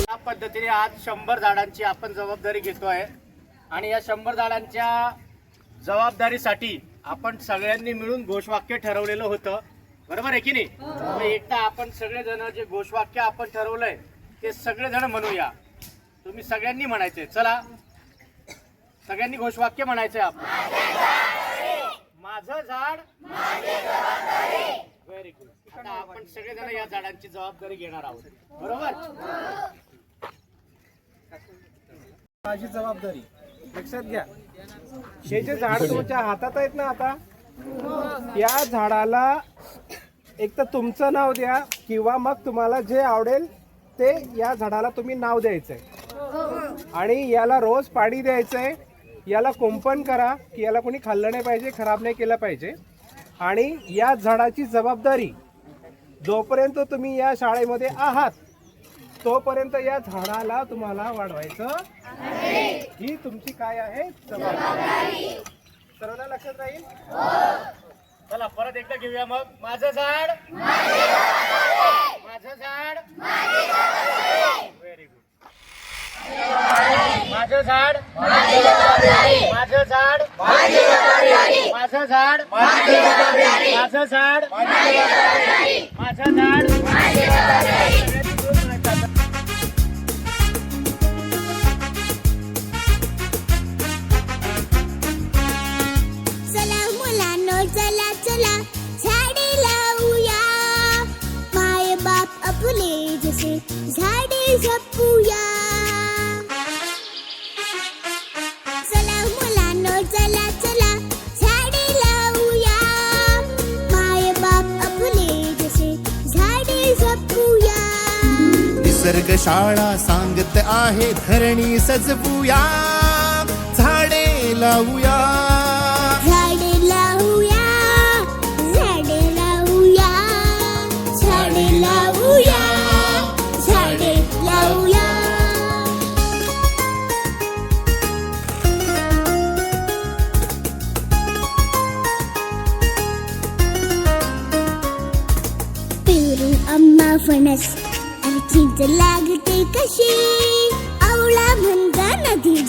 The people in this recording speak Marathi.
या पद्धतीने आज शंभर झाडांची आपण जबाबदारी घेतो आहे आणि या शंभर झाडांच्या जबाबदारीसाठी आपण सगळ्यांनी मिळून घोषवाक्य ठरवलेलं होतं. बरोबर आहे की नाही? हो. म्हणजे एकदा आपण सगळेजण जे घोषवाक्य आपण ठरवलंय ते सगळेजण म्हणूया. तुम्ही सगळ्यांनी म्हणायचे चला. सगळ्यांनी घोषवाक्य म्हणायचंय आपण माझं झाड. व्हेरी गुड आता आपण सगळेजण या झाडांची जबाबदारी घेणार आहोत. बरोबर? माझी जबाबदारी. लक्षात घ्या. हे जे झाड तुमच्या हातात आहेत ना आता या झाडाला एक तर तुमचं नाव द्या किंवा मग तुम्हाला जे आवडेल ते या झाडाला तुम्ही नाव द्यायचंय. आणि याला रोज पाणी द्यायचंय. याला कुंपण करा की याला कोणी खाल्लं नाही पाहिजे खराब नाही केलं पाहिजे. आणि या झाडाची जबाबदारी जोपर्यंत तुम्ही या शाळेमध्ये आहात तोपर्यंत या झाडाला तुम्हाला वाढवायचं ही तुमची काय आहे? जबाबदारी. सर्वांना लक्षात राहील? चला परत एकदा घेऊया मग. माझं झाड. माझं झाड. व्हेरी गुड माझं झाड. झाड. माझं झाड. माझं झाड. माझं झाड. चला चला चला. झाडे लावूया. माय बाप आपले जसे निसर्ग शाळा सांगत आहे धरणी सजवूया झाडे लावूया. झाडे लावूया झाडे लावूया झाडे लावूया झाडे लावूया. फणस चिंच लागते कशी? आवळा म्हणता नदी